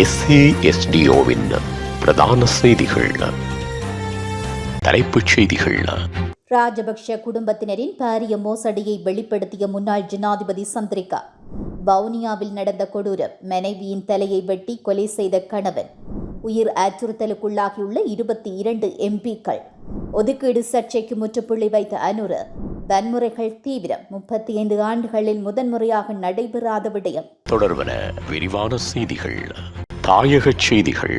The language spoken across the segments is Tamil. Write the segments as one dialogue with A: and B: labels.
A: எஸ்ஏஎஸ்டிஓவின் பிரதான செய்திகள். தலைப்புச் செய்திகள்.
B: ராஜபக்ஷ குடும்பத்தினரின் பாரிய மோசடியை வெளிப்படுத்திய முன்னாள் ஜனாதிபதி சந்திரிகா வவுனியாவில் நடந்த கொடூரம் மனைவியின் தலையை வெட்டி கொலை செய்த கணவன் உயிர் அச்சுறுத்தலுக்குள்ளாகியுள்ள இருபத்தி இரண்டு எம்பிக்கள். ஒதுக்கீடு சர்ச்சைக்கு முற்றுப்புள்ளி வைத்த அனுர வன்முறைகள் தீவிரம் முப்பத்தி ஐந்து ஆண்டுகளில் முதன்முறையாக நடைபெறாத விடயம்.
A: தொடர்வன விரிவான செய்திகள். தாயக செய்திகள்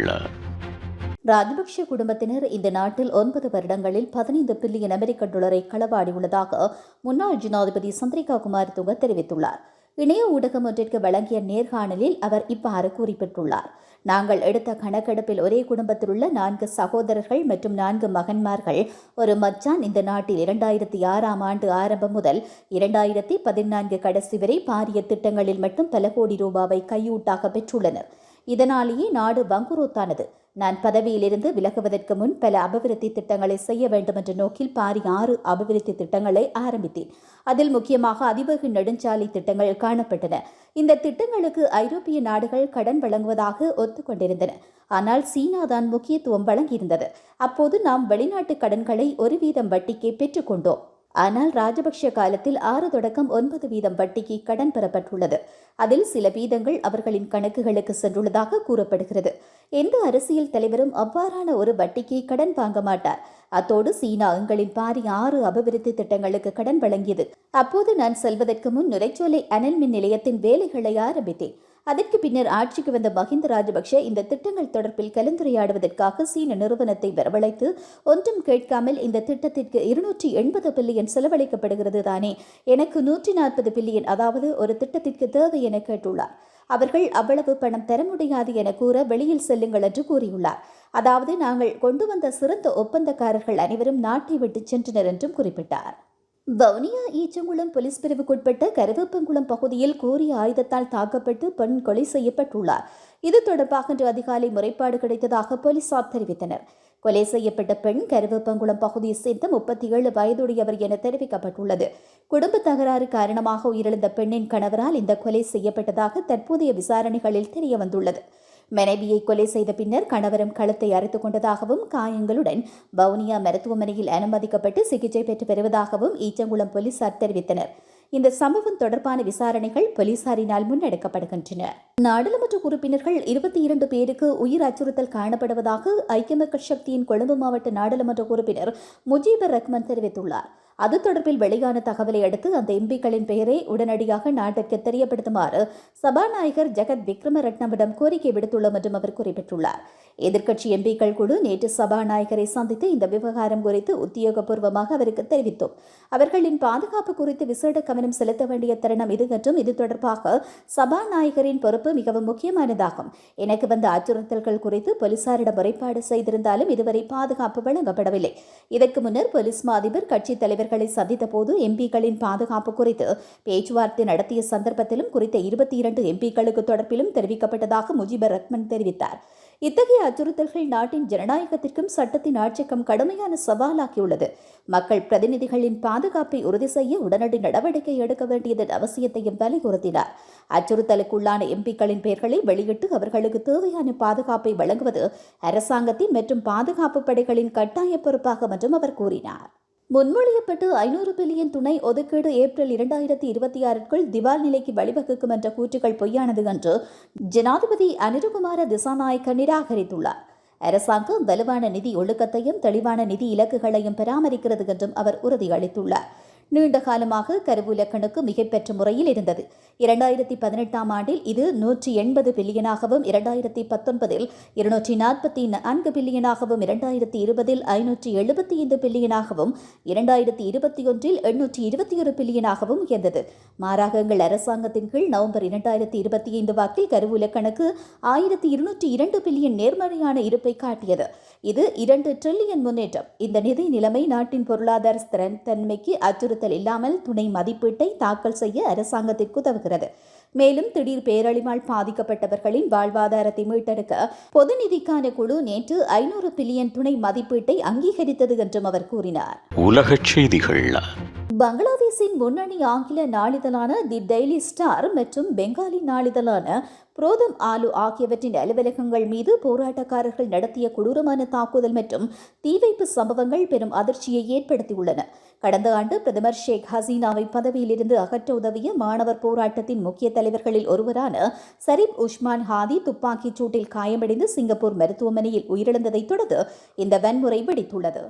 B: ராஜபக்ஷ குடும்பத்தினர் இந்த நாட்டில் ஒன்பது வருடங்களில் பதினைந்து பில்லியன் அமெரிக்க டாலரை களவாடியுள்ளதாக முன்னாள் ஜனாதிபதி சந்திரிகா குமார் துங்க தெரிவித்துள்ளார். இணைய ஊடகம் ஒன்றிற்கு வழங்கிய நேர்காணலில் அவர் இவ்வாறு குறிப்பிட்டுள்ளார். நாங்கள் எடுத்த கணக்கெடுப்பில் ஒரே குடும்பத்தில் உள்ள நான்கு சகோதரர்கள் மற்றும் நான்கு மகன்மார்கள் ஒரு மச்சான் இந்த நாட்டில் இரண்டாயிரத்தி ஆறாம் ஆண்டு ஆரம்பம் முதல் இரண்டாயிரத்தி பதினான்கு கடைசி வரை பாரிய திட்டங்களில் மட்டும் பல கோடி ரூபாவை கையூட்டாக பெற்றுள்ளனர். இதனாலேயே நாடு வங்குரோத்தானது. நான் பதவியிலிருந்து விலகுவதற்கு முன் பல அபிவிருத்தி திட்டங்களை செய்ய வேண்டும் என்ற நோக்கில் பாரி ஆறு அபிவிருத்தி திட்டங்களை ஆரம்பித்தேன். அதில் முக்கியமாக அதிவேக நெடுஞ்சாலை திட்டங்கள் காணப்பட்டன. இந்த திட்டங்களுக்கு ஐரோப்பிய நாடுகள் கடன் வழங்குவதாக ஒத்துக்கொண்டிருந்தன. ஆனால் சீனா தான் முக்கியத்துவம் வழங்கியிருந்தது. அப்போது நாம் வெளிநாட்டு கடன்களை ஒரு வீதம் வட்டிக்கே பெற்றுக்கொண்டோம் ஆனால் ராஜபக்ஷ காலத்தில் ஆறு தொடக்கம் ஒன்பது வீதம் வட்டிக்கு கடன் பெறப்பட்டுள்ளது. அதில் சில வீதங்கள் அவர்களின் கணக்குகளுக்கு சென்றுள்ளதாக கூறப்படுகிறது. எந்த அரசியல் தலைவரும் அவ்வாறான ஒரு வட்டிக்கு கடன் வாங்க மாட்டார். அத்தோடு சீனா எங்களின் பாரி ஆறு அபிவிருத்தி திட்டங்களுக்கு கடன் வழங்கியது. அப்போது நான் செல்வதற்கு முன் நுரைச்சோலை அனல் மின் நிலையத்தின் வேலைகளை ஆரம்பித்தேன். அதற்கு பின்னர் ஆட்சிக்கு வந்த மஹிந்த ராஜபக்ஷ இந்த திட்டங்கள் தொடர்பில் கலந்துரையாடுவதற்காக சீன நிறுவனத்தை வரவழைத்து ஒன்றும் கேட்காமல் இந்த திட்டத்திற்கு இருநூற்றி எண்பது பில்லியன் செலவழிக்கப்படுகிறது தானே எனக்கு நூற்றி நாற்பது பில்லியன் அதாவது ஒரு திட்டத்திற்கு தேவை என கேட்டுள்ளார். அவர்கள் அவ்வளவு பணம் தர முடியாது என கூற வெளியில் செல்லுங்கள் என்று கூறியுள்ளார். அதாவது நாங்கள் கொண்டு வந்த சிறந்த ஒப்பந்தக்காரர்கள் அனைவரும் நாட்டை விட்டு சென்றனர் என்றும் குறிப்பிட்டார். வவுனியா ஈச்சங்குளம் போலீஸ் பிரிவுக்குட்பட்ட கருவேப்பங்குளம் பகுதியில் கூறிய ஆயுதத்தால் தாக்கப்பட்டு பெண் கொலை செய்யப்பட்டுள்ளார். இது தொடர்பாக இன்று அதிகாலை முறைப்பாடு கிடைத்ததாக போலீசார் தெரிவித்தனர். கொலை செய்யப்பட்ட பெண் கருவேப்பங்குளம் பகுதியை சேர்ந்த முப்பத்தி ஏழு வயதுடையவர் என தெரிவிக்கப்பட்டுள்ளது. குடும்ப தகராறு காரணமாக உயிரிழந்த பெண்ணின் கணவரால் இந்த கொலை செய்யப்பட்டதாக தற்போதைய விசாரணைகளில் தெரியவந்துள்ளது. மனைவியை கொலை செய்த பின்னர் கணவரும் கழுத்தை அறுத்துக் கொண்டதாகவும் காயங்களுடன் வவுனியா மருத்துவமனையில் அனுமதிக்கப்பட்டு சிகிச்சை பெற்று வருவதாகவும் ஈச்சங்குளம் போலீசார் தெரிவித்தனர். இந்த சம்பவம் தொடர்பான விசாரணைகள் போலீசாரினால் முன்னெடுக்கப்படுகின்றன. நாடாளுமன்ற உறுப்பினர்கள் இருபத்தி இரண்டு பேருக்கு உயிர் அச்சுறுத்தல் காணப்படுவதாக ஐக்கிய மக்கள் சக்தியின் கொழும்பு மாவட்ட நாடாளுமன்ற உறுப்பினர் முஜீபர் ரஹ்மான் தெரிவித்துள்ளார். அது தொடர்பில் வெளியான தகவலை அடுத்து அந்த எம்பிக்களின் பெயரை உடனடியாக நாட்டிற்கு தெரியப்படுத்துமாறு சபாநாயகர் ஜெகத் விக்ரமரட்னவிடம் கோரிக்கை விடுத்துள்ளோம் என்றும் அவர் குறிப்பிட்டுள்ளார். எதிர்க்கட்சி எம்பிக்கள் குழு நேற்று சபாநாயகரை சந்தித்து இந்த விவகாரம் குறித்து உத்தியோகபூர்வமாக அவருக்கு தெரிவித்தோம். அவர்களின் பாதுகாப்பு குறித்து விசேட கவனம் செலுத்த வேண்டிய தருணம் இது என்றும் இது தொடர்பாக சபாநாயகரின் பொறுப்பு மிகவும் முக்கியமானதாகும். எனக்கு வந்த அச்சுறுத்தல்கள் குறித்து போலீசாரிடம் முறைப்பாடு செய்திருந்தாலும் இதுவரை பாதுகாப்பு வழங்கப்படவில்லை. இதற்கு முன்னர் போலீஸ் மாதிபர் கட்சித் தலைவர்கள் சந்தித்த போது எம்பிக்களின் பாதுகாப்பு குறித்து பேச்சுவார்த்தை நடத்திய சந்தர்ப்பத்திலும் குறித்த இருபத்தி இரண்டு எம்பிக்களுக்கு தொடர்பிலும் தெரிவிக்கப்பட்டதாக முஜிபர் ரஹ்மன் தெரிவித்தார். இத்தகைய அச்சுறுத்தல்கள் நாட்டின் ஜனநாயகத்திற்கும் சட்டத்தின் ஆட்சிக்கும் கடுமையான சவாலாக்கியுள்ளது. மக்கள் பிரதிநிதிகளின் பாதுகாப்பை உறுதி செய்ய உடனடி நடவடிக்கை எடுக்க வேண்டியதன் அவசியத்தையும் வலியுறுத்தினார். அச்சுறுத்தலுக்குள்ளான எம்பிக்களின் பெயர்களை வெளியிட்டு அவர்களுக்கு தேவையான பாதுகாப்பை வழங்குவது அரசாங்கத்தின் மற்றும் பாதுகாப்பு படைகளின் கட்டாய பொறுப்பாகும் என்றும் அவர் கூறினார். முன்மொழியப்பட்டு ஐநூறு பில்லியன் துணை ஒதுக்கீடு ஏப்ரல் இரண்டாயிரத்தி இருபத்தி ஆறிற்குள் திவால் நிலைக்கு வழிவகுக்கும் என்ற கூற்றுகள் பொய்யானது என்று ஜனாதிபதி அனிருகுமார திசாநாயக்க நிராகரித்துள்ளார். அரசாங்கம் வலுவான நிதி ஒழுக்கத்தையும் தெளிவான நிதி இலக்குகளையும் பராமரிக்கிறது என்றும் அவர் உறுதியளித்துள்ளார். நீண்ட காலமாக கருவூல கணக்கு மிகப்பெற்ற முறையில் இருந்தது. இரண்டாயிரத்தி பதினெட்டாம் ஆண்டில் இது நூற்றி எண்பது பில்லியனாகவும் இரண்டாயிரத்தி பத்தொன்பதில் இருநூற்றி நாற்பத்தி நான்கு பில்லியனாகவும் இரண்டாயிரத்தி இருபதில் ஐநூற்றி எழுபத்தி ஐந்து பில்லியனாகவும் இரண்டாயிரத்தி இருபத்தி ஒன்றில் எண்ணூற்றி இருபத்தி ஒரு பில்லியனாகவும் உயர்ந்தது. மாறாக எங்கள் அரசாங்கத்தின் கீழ் நவம்பர் இரண்டாயிரத்தி இருபத்தி ஐந்து வாக்கில் கருவூல கணக்கு ஆயிரத்தி இருநூற்றி இரண்டு பில்லியன் நேர்மறையான இருப்பை காட்டியது. இது இரண்டு டிரில்லியன் முன்னேற்றம். இந்த நிதி நிலைமை நாட்டின் பொருளாதார ஸ்திரத்தன்மைக்கு அச்சுறுத்தல் இல்லாமல் துணை மதிப்பீட்டை தாக்கல் செய்ய அரசாங்கத்திற்கு உதவுகிறது. மேலும் திடீர் பேரழிவால் பாதிக்கப்பட்டவர்களின் வாழ்வாதாரத்தை மீட்டெடுக்க பொது நிதிக்கான குழு நேற்று ஐநூறு பில்லியன் துணை மதிப்பீட்டை அங்கீகரித்தது என்றும் அவர் கூறினார்.
A: உலகச் செய்திகள்
B: பங்களாதேஷின் முன்னணி ஆங்கில நாளிதழான தி டெய்லி ஸ்டார் மற்றும் பெங்காலி நாளிதழான புரோதம் ஆலு ஆகியவற்றின் அலுவலகங்கள் மீது போராட்டக்காரர்கள் நடத்திய கொடூரமான தாக்குதல் மற்றும் தீவைப்பு சம்பவங்கள் பெரும் அதிர்ச்சியை ஏற்படுத்தியுள்ளன. கடந்த ஆண்டு பிரதமர் ஷேக் ஹசீனாவை பதவியிலிருந்து அகற்ற உதவிய மாணவர் போராட்டத்தின் முக்கிய தலைவர்களில் ஒருவரான சரீப் உஸ்மான் ஹாதி துப்பாக்கிச் சூட்டில் காயமடைந்து சிங்கப்பூர் மருத்துவமனையில் உயிரிழந்ததைத் தொடர்ந்து இந்த வன்முறை வெடித்துள்ளது.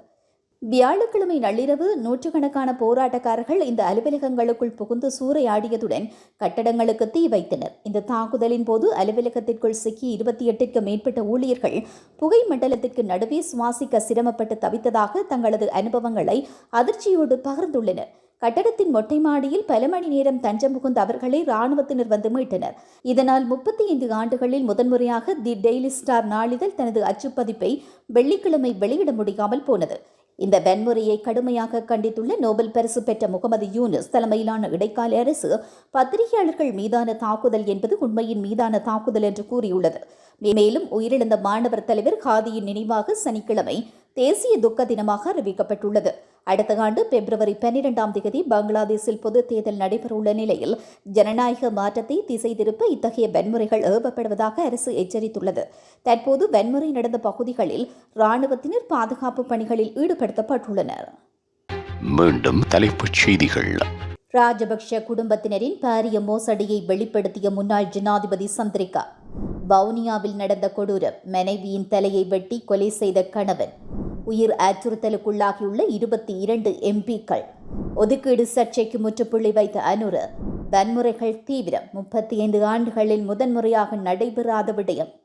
B: வியாழக்கிழமை நள்ளிரவு நூற்றுக்கணக்கான போராட்டக்காரர்கள் இந்த அலுவலகங்களுக்குள் புகுந்து சூறையாடியதுடன் கட்டடங்களுக்கு தீ வைத்தனர். இந்த தாக்குதலின் போது அலுவலகத்திற்குள் சிக்கி இருபத்தி எட்டிற்கு மேற்பட்ட ஊழியர்கள் புகை மண்டலத்திற்கு நடுவே சுவாசிக்க சிரமப்பட்டு தவித்ததாக தங்களது அனுபவங்களை அதிர்ச்சியோடு பகிர்ந்துள்ளனர். கட்டடத்தின் மொட்டை மாடியில் பல மணி நேரம் தஞ்சம் புகுந்த அவர்களை ராணுவத்தினர் வந்து மீட்டனர். இதனால் முப்பத்தி ஐந்து ஆண்டுகளில் முதன்முறையாக தி டெய்லி ஸ்டார் நாளிதழ் தனது அச்சுப்பதிப்பை வெள்ளிக்கிழமை வெளியிட முடியாமல் போனது. இந்த வன்முறையை கடுமையாக கண்டித்துள்ள நோபல் பரிசு பெற்ற முகமது யூனிஸ் தலைமையிலான இடைக்கால அரசு பத்திரிகையாளர்கள் மீதான தாக்குதல் என்பது உண்மையின் மீதான தாக்குதல் என்று கூறியுள்ளது. மேலும் உயிரிழந்த மாணவர் தலைவர் காதியின் நினைவாக சனிக்கிழமை தேசிய துக்க தினமாக அறிவிக்கப்பட்டுள்ளது. அடுத்த ஆண்டு பிப்ரவரி பன்னிரெண்டாம் தேதி பங்களாதேஷில் பொது தேர்தல் நடைபெறவுள்ள நிலையில் ஜனநாயக மாற்றத்தை திசை திருப்ப இத்தகைய வன்முறைகள் ஏவப்படுவதாக அரசு எச்சரித்துள்ளது. தற்போது வன்முறை நடந்த பகுதிகளில் ராணுவத்தினர் பாதுகாப்பு பணிகளில் ஈடுபடுத்தப்பட்டுள்ளனர்.
A: மீண்டும் தலைப்புச் செய்திகள்.
B: ராஜபக்ஷ குடும்பத்தினரின் பாரிய மோசடியை வெளிப்படுத்திய முன்னாள் ஜனாதிபதி சந்திரிகா வவுனியாவில் நடந்த கொடூரம் மனைவியின் தலையை வெட்டி கொலை செய்த கணவன் உயிர் அச்சுறுத்தலுக்குள்ளாகியுள்ள இருபத்தி இரண்டு எம்பிக்கள். ஒதுக்கீடு சர்ச்சைக்கு முற்றுப்புள்ளி வைத்த அனுர வன்முறைகள் தீவிரம். முப்பத்தி ஐந்து ஆண்டுகளில் முதன்முறையாக நடைபெறாத விடயம்